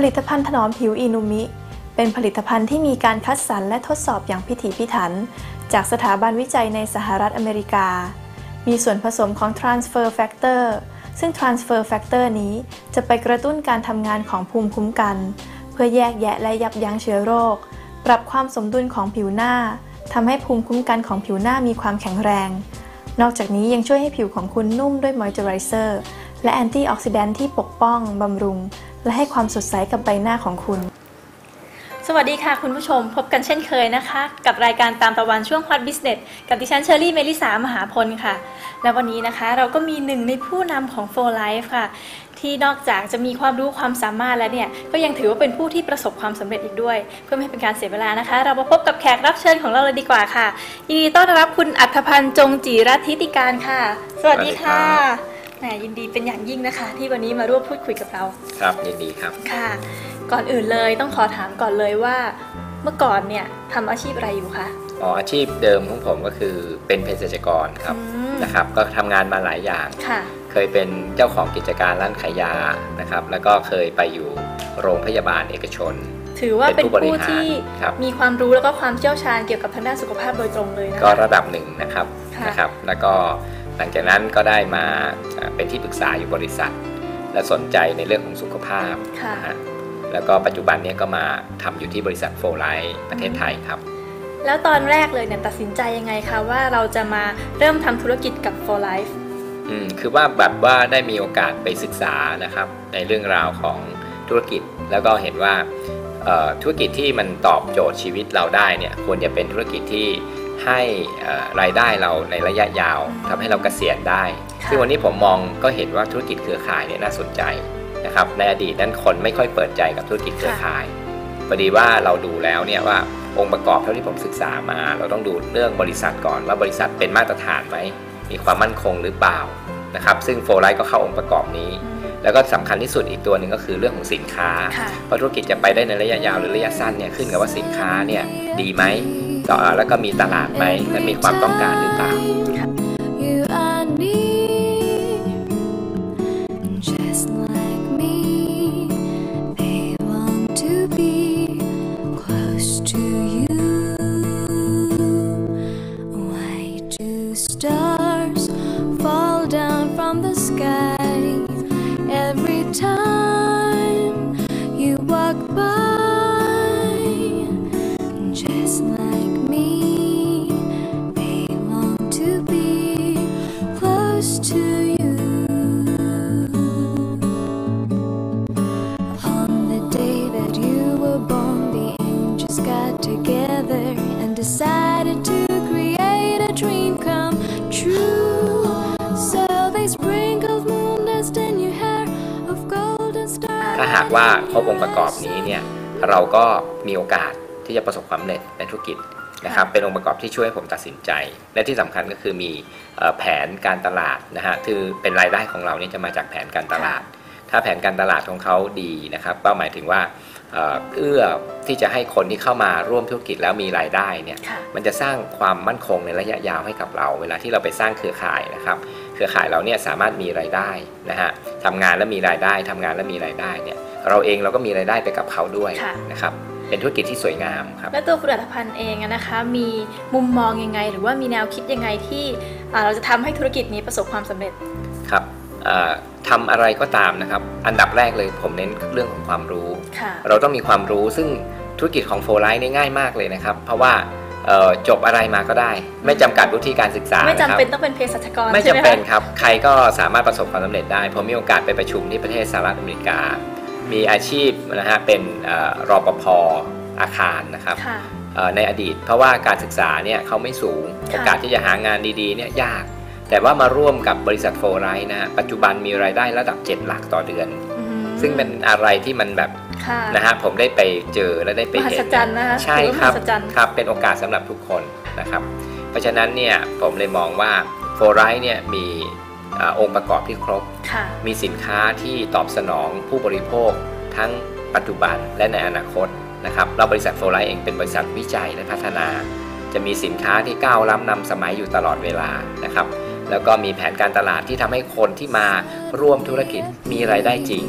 ผลิตภัณฑ์ถนอมผิวอินุมิ เป็นผลิตภัณฑ์ที่มีการคัดสรรและทดสอบอย่างพิถีพิถัน จากสถาบันวิจัยในสหรัฐอเมริกา มีส่วนผสมของ transfer factor ซึ่ง transfer factor นี้จะไปกระตุ้นการทำงานของภูมิคุ้มกัน เพื่อแยกแยะและยับยั้งเชื้อโรค ปรับความสมดุลของผิวหน้าทำให้ภูมิคุ้มกันของผิวหน้ามีความแข็งแรง นอกจากนี้ยังช่วยให้ผิวของคุณนุ่มด้วยมอยเจอไรเซอร์และแอนตี้ออกซิแดนท์ที่ปกป้องบำรุง และให้ความสดใสกับใบหน้าของคุณ สวัสดีค่ะคุณผู้ชมพบกันเช่นเคยนะคะ กับรายการตามตะวันช่วง Hot Business กับดิฉันเชอรี่เมลิสามหาพลค่ะ และวันนี้นะคะเราก็มีหนึ่งในผู้นำของ For Life ค่ะ ที่นอกจากจะมีความรู้ความสามารถแล้วเนี่ย ก็ยังถือว่าเป็นผู้ที่ประสบความสำเร็จอีกด้วย เพื่อไม่ให้เป็นการเสียเวลานะคะ เรามาพบกับแขกรับเชิญของเราเลยดีกว่าค่ะยินดีต้อนรับคุณอัธพันธ์จงจีรัตทิติการค่ะ สวัสดีค่ะ แหมยินดีเป็นอย่างยิ่งนะคะ ที่วันนี้มาร่วมพูดคุยกับเรา ครับยินดีครับ ค่ะ ก่อนอื่นเลยต้องขอถามก่อนเลยว่าเมื่อก่อนเนี่ยทำอาชีพอะไรอยู่คะ อ๋ออาชีพเดิมของผมก็คือเป็นเภสัชกรครับอืม นะครับ ก็ทำงานมาหลายอย่าง ค่ะ เคยเป็นเจ้าของกิจการร้านขายยานะครับ แล้วก็เคยไปอยู่โรงพยาบาลเอกชนถือว่าเป็นเป็นผู้บริผู้หารที่ครับ มีความรู้แล้วก็ความเชี่ยวชาญเกี่ยวกับทางด้านสุขภาพโดยตรงเลยนะก็คะ ระดับหนึ่งนะครับค่ะ นะครับ แล้วก็ หลังจากนั้นก็ได้มาเอ่อเป็นที่ปรึกษาอยู่บริษัท และสนใจในเรื่องของสุขภาพค่ะนะฮะแล้วก็ปัจจุบันเนี้ก็มาทำอยู่ที่บริษัทโฟไลท์ประเทศไทยครับ แล้วตอนแรกเลยเนี่ยตัดสินใจยังไงคะว่าเราจะมาเริ่มทำธุรกิจกับ For Life อืมคือว่าแบบว่าได้มีโอกาสไปศึกษานะครับในเรื่องราวของธุรกิจ แล้วก็เห็นว่าเอ่อธุรกิจที่มันตอบโจทย์ชีวิตเราได้เนี่ยควรจะเป็นธุรกิจที่ ให้เอ่อรายได้เราในระยะยาวทำให้เราเกษียณได้ค่ะซึ่งวันนี้ผมมองก็เห็นว่าธุรกิจเครือข่ายเนี่ยน่าสนใจนะครับในอดีตนั้นคนไม่ค่อยเปิดใจกับธุรกิจเครือข่ายพอดีว่าเราดูแล้วเนี่ยว่าองค์ประกอบเท่าที่ผมศึกษามา เราต้องดูเรื่องบริษัทก่อนว่าบริษัทเป็นมาตรฐานไหมมีความมั่นคงหรือเปล่านะครับซึ่งโฟไลท์ก็เข้าองค์ประกอบนี้อืม แล้วก็สำคัญที่สุดอีกตัวหนึ่งก็คือเรื่องของสินค้าค่ะเพราะธุรกิจจะไปได้ในระยะยาวหรือระยะสั้นเนี่ยขึ้นกับว่าสินค้าเนี่ยดีไหมต่อแล้วก็มีตลาดไหมและมีความต้องการหรือเปล่า You are near, just like me. They want to be close to you. Why do stars fall down from the sky ถ้าหากว่าครบองค์ประกอบนี้เนี่ยเราก็มีโอกาสที่จะประสบความสำเร็จในธุรกิจนะครับเป็นองค์ประกอบที่ช่วยให้ผมตัดสินใจ และที่สำคัญก็คือมีเอ่อแผนการตลาดนะฮะคือเป็นรายได้ของเราเนี่ยจะมาจากแผนการตลาด ถ้าแผนการตลาดของเขาดีนะครับก็หมายถึงว่าเอ่อเอื้อที่จะให้คนที่เข้ามาร่วมธุรกิจแล้วมีรายได้เนี่ยค่ะมันจะสร้างความมั่นคงในระยะยาวให้กับเรา เวลาที่เราไปสร้างเครือข่ายนะครับ เครือข่ายเราเนี่ยสามารถมีรายได้นะฮะทำงานแล้วมีรายได้ทำงานแล้วมีรายได้เนี่ยเราเองเราก็มีรายได้ไปกับเขาด้วยค่ะนะครับเป็นธุรกิจที่สวยงามครับ แล้วตัวคุณอัธพันธ์เองอะนะคะมีมุมมองยังไง หรือว่ามีแนวคิดยังไงที่อ่าเราจะทำให้ธุรกิจนี้ประสบความสำเร็จครับเอ่อทำอะไรก็ตามนะครับ อันดับแรกเลยผมเน้นเรื่องของความรู้ค่ะเราต้องมีความรู้ซึ่งธุรกิจของโฟไลท์นี่ง่ายมากเลยนะครับ เพราะว่าเอ่อ จบอะไรมาก็ได้ ไม่จำกัดวุฒิการศึกษา ไม่จำนะครับเป็นต้องเป็นเภสัชกรไม่ใช่จำไหมเป็นคะครับ ใครก็สามารถประสบความสำเร็จได้ ผมมีโอกาสไปประชุมที่ประเทศสหรัฐอเมริกา มีอาชีพนะฮะเป็นเอ่อรปภอาคารนะครับค่ะเอ่อในอดีต เพราะว่าการศึกษาเนี่ยเขาไม่สูงค่ะโอกาสที่จะหางานดีๆเนี่ยยาก แต่ว่ามาร่วมกับบริษัทโฟไลท์นะฮะปัจจุบันมีรายได้ระดับ 7 หลักต่อเดือนอืมซึ่งเป็นอะไรที่มันแบบค่ะ นะฮะผมได้ไปเจอและได้ไปมหัเห็ศนจรรย์นะคะใช่ถือคว่ารับมหัศจรรย์ครับเป็นโอกาสสำหรับทุกคนนะครับ เพราะฉะนั้นเนี่ยผมเลยมองว่าโฟไ i เนี่ยมีอาองค์ประกอบที่ครบค่ะมีสินค้าที่ตอบสนองผู้บริโภคทั้งปัจจุบันและในอนาคตนะครับเราบริษัทโฟไ i เองเป็นบริษัทวิจัยและพัฒนา จะมีสินค้าที่ก้าวล้ำนำสมัยอยู่ตลอดเวลานะครับแล้วก็มีแผนการตลาดที่ทำให้คนที่มาร่วมธุรกิจมีรายได้จริง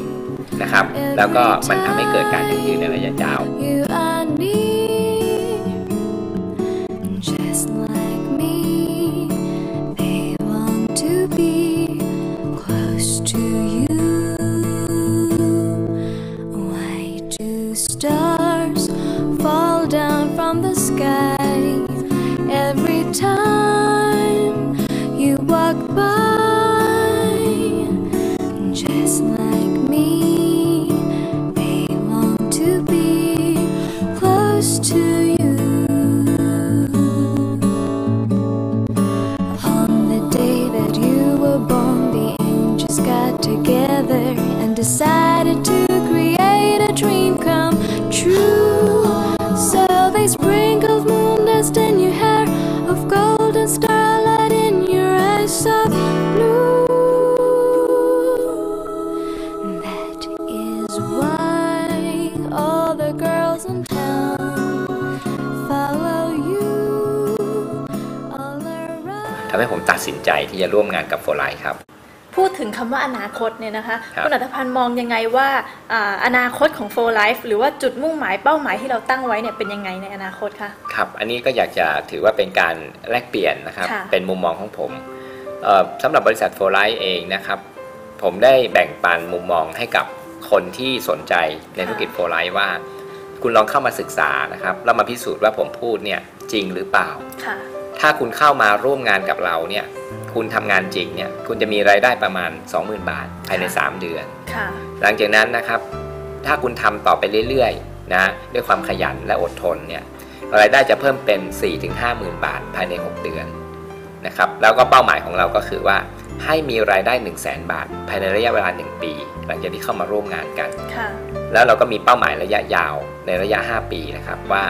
นะครับ แล้วก็มันทำให้เกิดการยั่งยืนในระยะยาว You ำให้ผมตัดสินใจที่จะร่วมงานกับโฟไลครับ พูดถึงคำว่าอนาคตเนี่ยนะคะครับ คุณอัตพันธ์มองยังไงว่าอ่าอนาคตของ For Life หรือว่าจุดมุ่งหมายเป้าหมายที่เราตั้งไว้เนี่ยเป็นยังไงในอนาคตคะ ครับ อันนี้ก็อยากจะถือว่าเป็นการแลกเปลี่ยนนะครับ ค่ะ เป็นมุมมองของผมเอ่อสำหรับบริษัทโฟไลท์เองนะครับ ผมได้แบ่งปันมุมมองให้กับคนที่สนใจในธุรกิจโฟไลท์ว่า คุณลองเข้ามาศึกษานะครับแล้วมาพิสูจน์ว่าผมพูดเนี่ยจริงหรือเปล่า ค่ะ ถ้าคุณเข้ามาร่วมงานกับเราเนี่ย คุณทำงานจริงเนี่ย คุณจะมีรายได้ประมาณ 20,000 บาทภายใน 3 เดือน ค่ะ หลังจากนั้นนะครับ ถ้าคุณทำต่อไปเรื่อยๆ นะ ด้วยความขยันและอดทนเนี่ย รายได้จะเพิ่มเป็น 4-5หมื่นบาทภายใน 6 เดือนนะครับ แล้วก็เป้าหมายของเราก็คือว่าให้มีรายได้ 1 0 0 0 0แบาท ภายในระยะเวลา 1 ปี หลังจากที่เข้ามาร่วมงานกัน ค่ะ แล้วเราก็มีเป้าหมายระยะยาวในระยะ 5 ปีนะครับว่า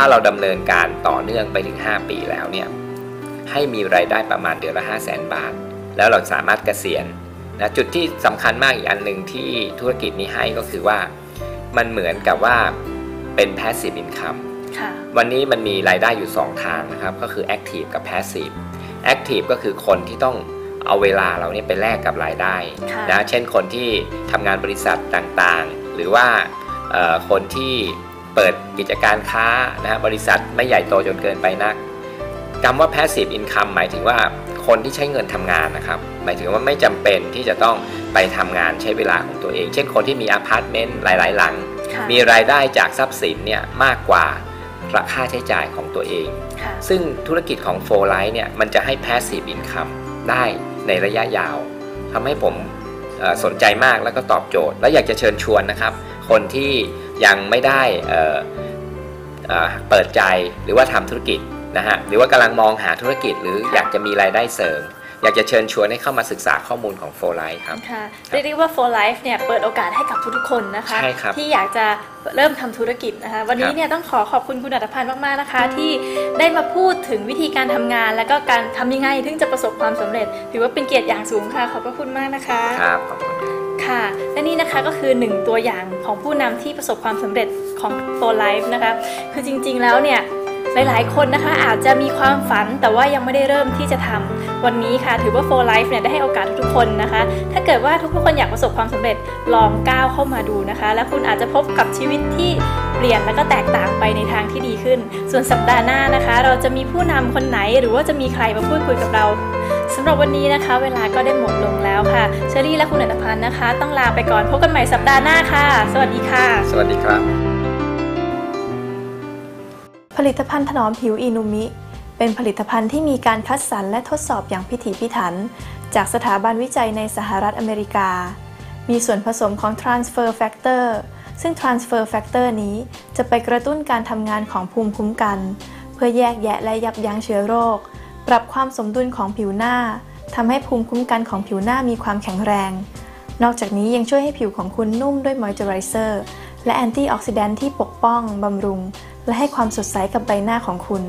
ถ้าเราดำเนินการต่อเนื่องไปถึง 5 ปีแล้วเนี่ยให้มีรายได้ประมาณเดือนละ 5 0 0แสนบาท แล้วเราสามารถเกษียณนะจุดที่สำคัญมากอีกอันหนึ่งที่ธุรกิจนี้ให้ก็คือว่า มันเหมือนกับว่าเป็น passive income ค่ะวันนี้มันมีรายได้อยู่ 2 ทางนะครับ ก็คือ active กับ passive active ก็คือคนที่ต้องเอาเวลาเราเนี่ยไปแลกกับรายได้ค่ะนะเช่นคนที่ทำงานบริษัทต่างๆ หรือว่าเอ่อคนที่ เปิดกิจการค้านะฮะบริษัทไม่ใหญ่โตจนเกินไปนักคำว่า passive income หมายถึงว่าคนที่ใช้เงินทำงานนะครับ หมายถึงว่าไม่จำเป็นที่จะต้องไปทำงานใช้เวลาของตัวเอง เช่นคนที่มีอพาร์ตเมนต์หลาย ๆ หลังค่ะมีรายได้จากทรัพย์สินเนี่ยมากกว่าค่าใช้จ่ายของตัวเองค่ะซึ่งธุรกิจของ f o r l i g h t เนี่ยมันจะให้ passive income ได้ในระยะยาวทำให้ผมเอ่อสนใจมากแล้วก็ตอบโจทย์ และอยากจะเชิญชวนนะครับ คนที่ ยังไม่ได้เอ่อเอ่อเปิดใจหรือว่าทำธุรกิจนะฮะหรือว่ากำลังมองหาธุรกิจหรืออยากจะมีรายได้เสริม อยากจะเชิญชวนให้เข้ามาศึกษาข้อมูลของ f o r l i g h t ครับค่ะเรียกได้ว่า For Life เนี่ยเปิดโอกาสให้กับทุกๆคนนะคะใช่ครับที่อยากจะเริ่มทำธุรกิจนะคะวันนี้เนี่ยต้องขอขอบคุณคุณอัตพันธ์มากๆนะคะ ที่ได้มาพูดถึงวิธีการทำงาน แล้วก็การทำยังไงถึงจะประสบความสำเร็จ ถือว่าเป็นเกียรติอย่างสูงค่ะขอบพระคุณมากนะคะครับขอบ ค่ะ และนี่นะคะก็คือหนึ่งตัวอย่างของผู้นำที่ประสบความสำเร็จของ For Life นะคะ คือจริงๆแล้วเนี่ยหลายๆ คนนะคะอาจจะมีความฝันแต่ว่ายังไม่ได้เริ่มที่จะทำวันนี้ค่ะถือว่า For Life เนี่ยได้ให้โอกาสทุกๆคนนะคะ ถ้าเกิดว่าทุกๆคนอยากประสบความสำเร็จลองก้าวเข้ามาดูนะคะ แล้วคุณอาจจะพบกับชีวิตที่เปลี่ยนและก็แตกต่างไปในทางที่ดีขึ้น ส่วนสัปดาห์หน้านะคะ เราจะมีผู้นำคนไหนหรือว่าจะมีใครมาพูดคุยกับเรา หรับวันนี้นะคะ เวลาก็ได้หมดลงแล้วค่ะ เชอรี่และคุณอัตพันธ์นะคะ ต้องลาไปก่อนพบกันใหม่สัปดาห์หน้าค่ะ สวัสดีค่ะ สวัสดีครับ ผลิตภัณฑ์ถนอมผิวอินุมิ เป็นผลิตภัณฑ์ที่มีการคัดสรรและทดสอบอย่างพิถีพิถัน จากสถาบันวิจัยในสหรัฐอเมริกา มีส่วนผสมของ transfer factor ซึ่ง transfer factor นี้จะไปกระตุ้นการทำงานของภูมิคุ้มกัน เพื่อแยกแยะและยับยั้งเชื้อโรค ปรับความสมดุลของผิวหน้าทำให้ภูมิคุ้มกันของผิวหน้ามีความแข็งแรง นอกจากนี้ยังช่วยให้ผิวของคุณนุ่มด้วยมอยเจอไรเซอร์และแอนตี้ออกซิแดนท์ที่ปกป้องบำรุง และให้ความสดใสกับใบหน้าของคุณ